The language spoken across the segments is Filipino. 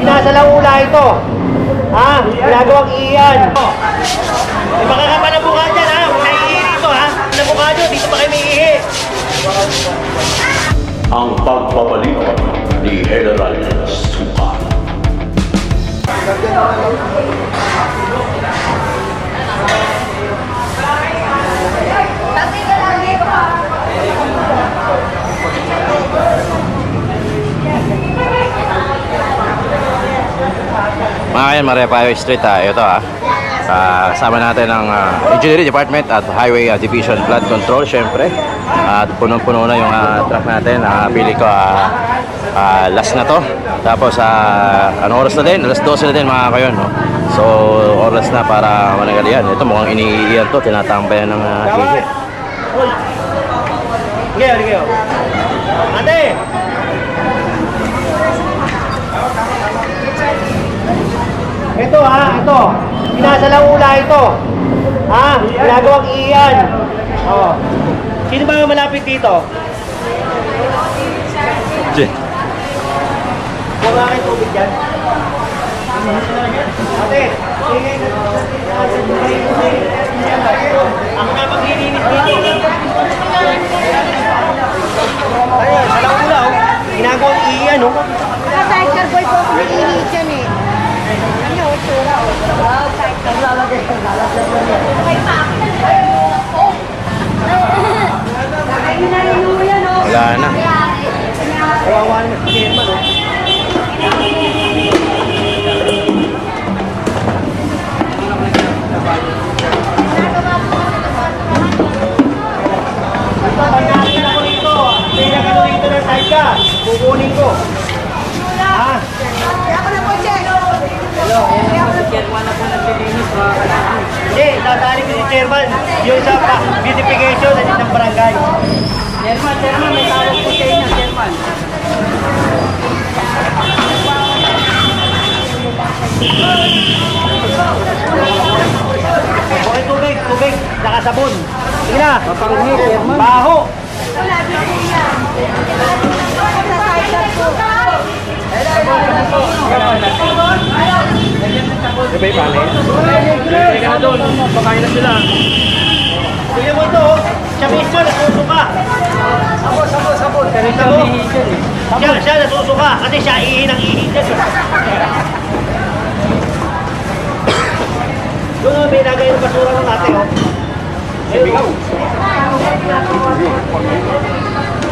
Sinasalaula ito. Ha? Ginagawang iyan. Eh, baka ka pa na mukha dyan, ha? Huwag na iihi dito, ha? Na mukha nyo, dito pa kayo may ihi. ang pagbabalik ni General Suka. Mga kayan, Marepayo Street ha. Ito ha. Ah, kasama natin ang ah, Engineering Department at Highway ah, Division Flood Control syempre. At punong-puno na yung ah, truck natin. Ah, pili ko ah, ah, last na to. Tapos ah, ano oras na din? Alas 12 na din mga kayon. No? So oras na para managalian. Ito mukhang iniiyan to. Tinatambayan ng uh, hihi. Sige, sige. Ate! Ito ha, ito. Sinasalaula ito. Ha? Ginagawang iyan. Oh. Sino ba malapit dito? Huwag nga kayo tubig dyan. Ate, sige. Ako nga maglilinis dito. Ayun, sa laula, oh. Ginagawang iyan, oh. Sa sidecar boy po ako naiihi dyan eh. Ano, tsura o. Wow, sidecar. Lalagay ko, lalagay ko. Okay pa. Ayun na rin mo yan o. Wala na. Kawawa naman si Chairman, oh. Pag nakakita ko dito, may nagano dito ng sidecar. Kukunin ko. Ha? Kaya ako na po, check. Hindi, dadali ko si Chairman. Yung sa beautification at ng barangay. Chairman, Chairman, may tawag po sa inyo, Chairman. Okay, tubig, tubig. Nakasabon. Sige na. Papanghi, Chairman. Baho. Sa sidecar po. Teka na doon, pakain na sila. Tingnan mo ito. Siya mismo nasusuka. Sabon, sabon, sabon. Ang hihigan eh. Siya, siya nasusuka. Kasi siya ihi ng ihi dyan. eh. Doon oh, may lagay yung basura ng ate, oh. Ayun, oh.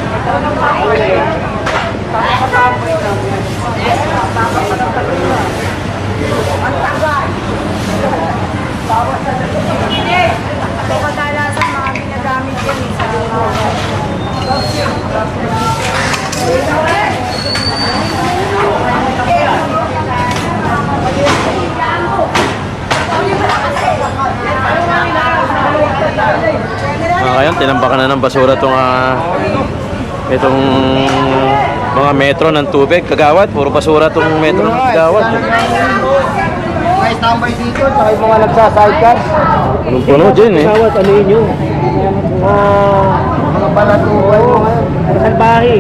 Ito kadalasan mga ginagamit lugaw. Mga kayan, tinambakan na ng basura itong ah, itong mga metro ng tubig. Kagawad, puro basura itong metro ng kagawad. May tambay dito, tsaka yung mga nagsasidecar. Punong-puno dyan eh. Kawat, ano yun yun? Mga balatuan mo ngayon. Salbahe.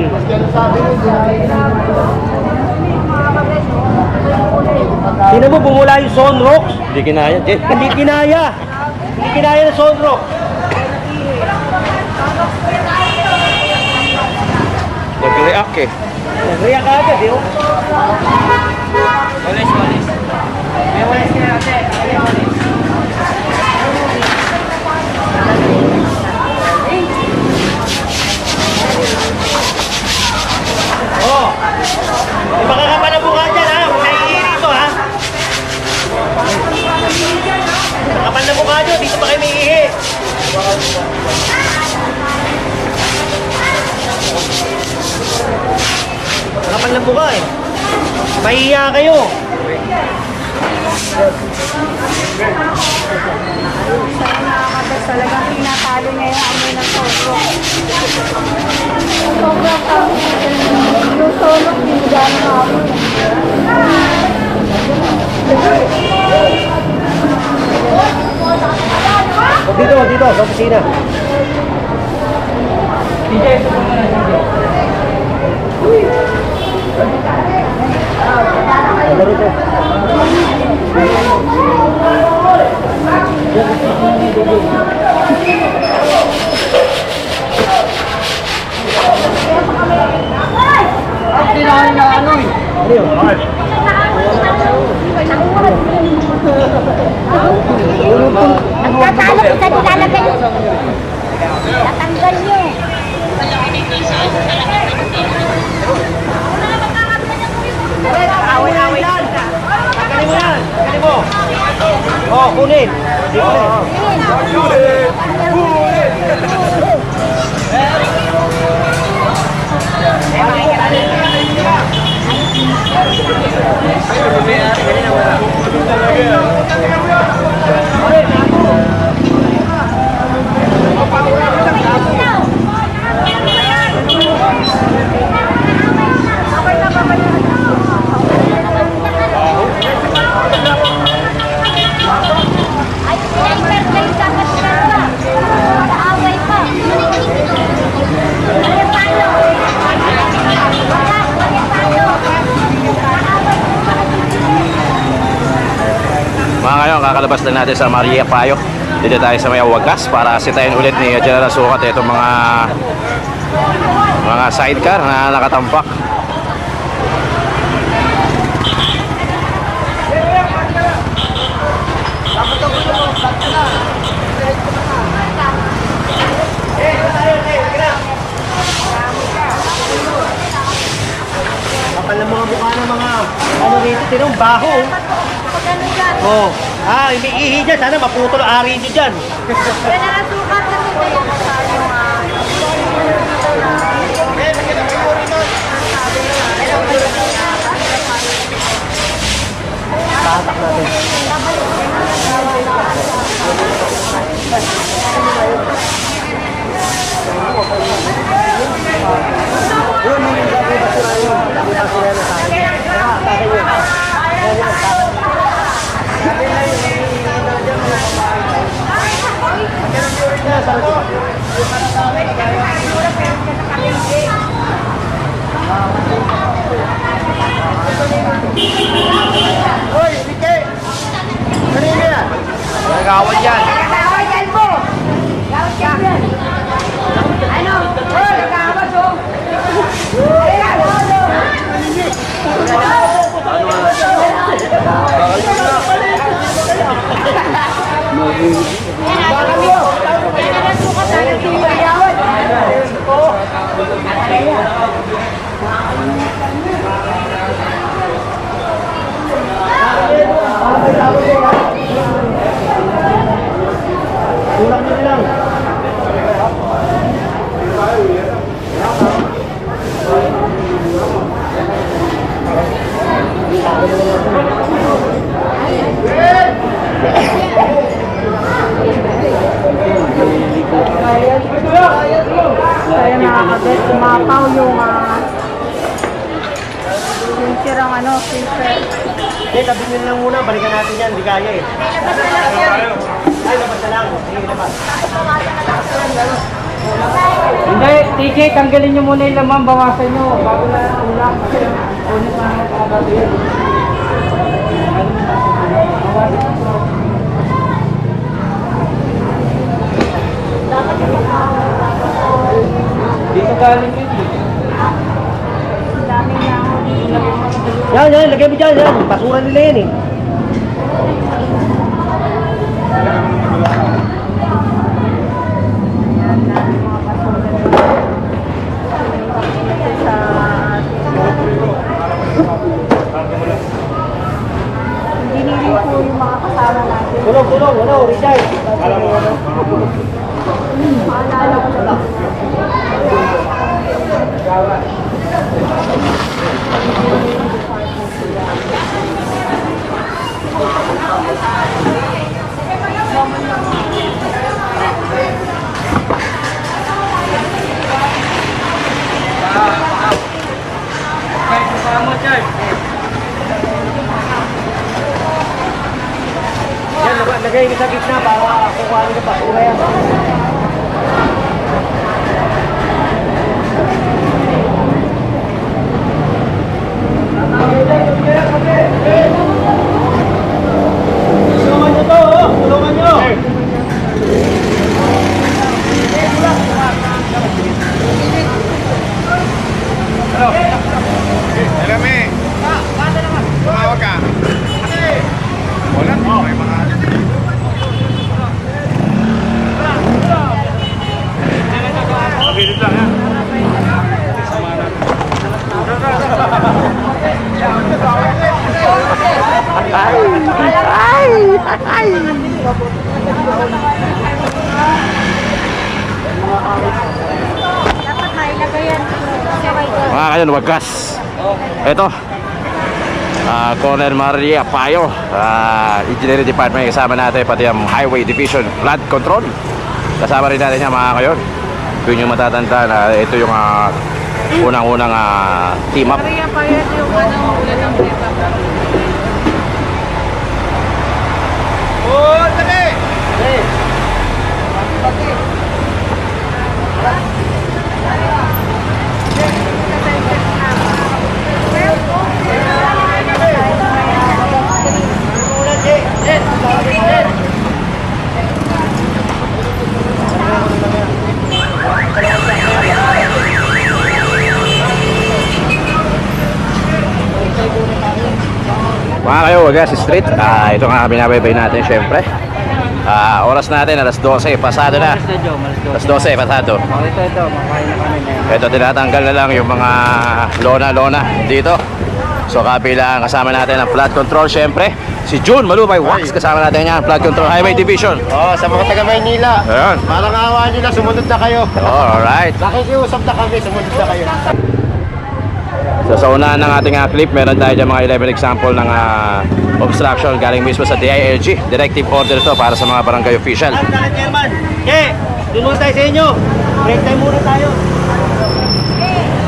Sino mo bumula yung sunrocks? Hindi kinaya. Hindi kinaya. Hindi kinaya ng sunrock. nag-react eh. Nagriya ka agad, oh. Walis, walis. May walis ka ate. May walis. Oh. Eh, baka ka Mahihiya kayo. Sa nakakatas talagang tinatalo niya yung amoy ng sobrang. Sobrang kami. Yung sobrang hindi gano'ng amoy. Dito, dito, sa opisina. DJ, sumunod na DJ. Laro to. Ano yun? Nagtatalo kita nilalagay yun. Tatanggal nyo. Away-away yan. Tanggalin mo yan. Tanggalin mo. Oh, kunin. Hindi kunin. Ay, sniper kayo sa kasama. Kaaway pa. Ano tayo? Wala, wala tayo. Mga ngayon, kakalabas lang natin sa Maria Payo. Dito tayo sa may wagas para sitayin ulit ni General Sukat itong mga mga sidecar na nakatampak. Kapal ng mga mukha ng mga ano rito, tinong baho. Oh. Ah, umiihi dyan. Sana maputol ari nyo dyan. kaya nakasukat kasi kayo sa yung ah, Tatak natin. Hoy, 음. Hindi, tabi nyo lang muna. Balikan natin yan. Hindi kaya eh. Ay, labas na lang. Sige, labas. Hindi, TJ, tanggalin nyo muna yung laman, bawasan nyo bago na ulam. Kasi ulit na ang kagabi yun. Dito galing yun eh. Yan, yan. Lagay mo dyan. Yan. Basura nila yan eh. Yung mga kasama natin. Tulong, tulong. Ano, Richard. Maalala ko lang. Yan, lagay- lagay nyo sa gitna para kukuha nyo ng basura yan. Tulungan nyo to, oh. Tulungan nyo. Alam eh. Tumawag ka. Wala. May mga... Mabilis lang ha. Dapat mailagay yan. Sabay kayon, wagas. Ito. Ah, Colonel Maria Payo, ah, Engineering Department kasama natin pati ang Highway Division Flood Control. Kasama rin natin yan mga kayon. Yun yung matatanda na ito yung ah, unang-unang ah, team up. Maria pa yan yung ano, ulan ng. Oh, kayo, Wagas Street. Ah, ito nga binabaybay natin syempre. Ah, oras natin alas 12 pasado na. Alas 12 pasado. Oh, ito, ito. Makain na kami ngayon. Ito tinatanggal na lang yung mga lona-lona dito. So kabilang kasama natin ang flood control syempre. Si June Malubay Wax kasama natin yan, flood control highway division. Oh, sa mga taga Maynila. Ayan. Parang awa na, sumunod na kayo. Oh, alright. Nakikiusap na kami, sumunod na kayo. So sa unahan ng ating ah, clip, meron tayo dyan mga 11 example ng ah, obstruction galing mismo sa DILG. Directive order to para sa mga barangay official. Dapat chairman. Doon muna tayo sa inyo. Break time muna tayo.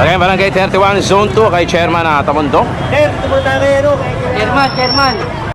Okay, barangay 31 zone 2 kay chairman na Tamundong. Che, doon muna tayo kayo. kay- Chairman, chairman.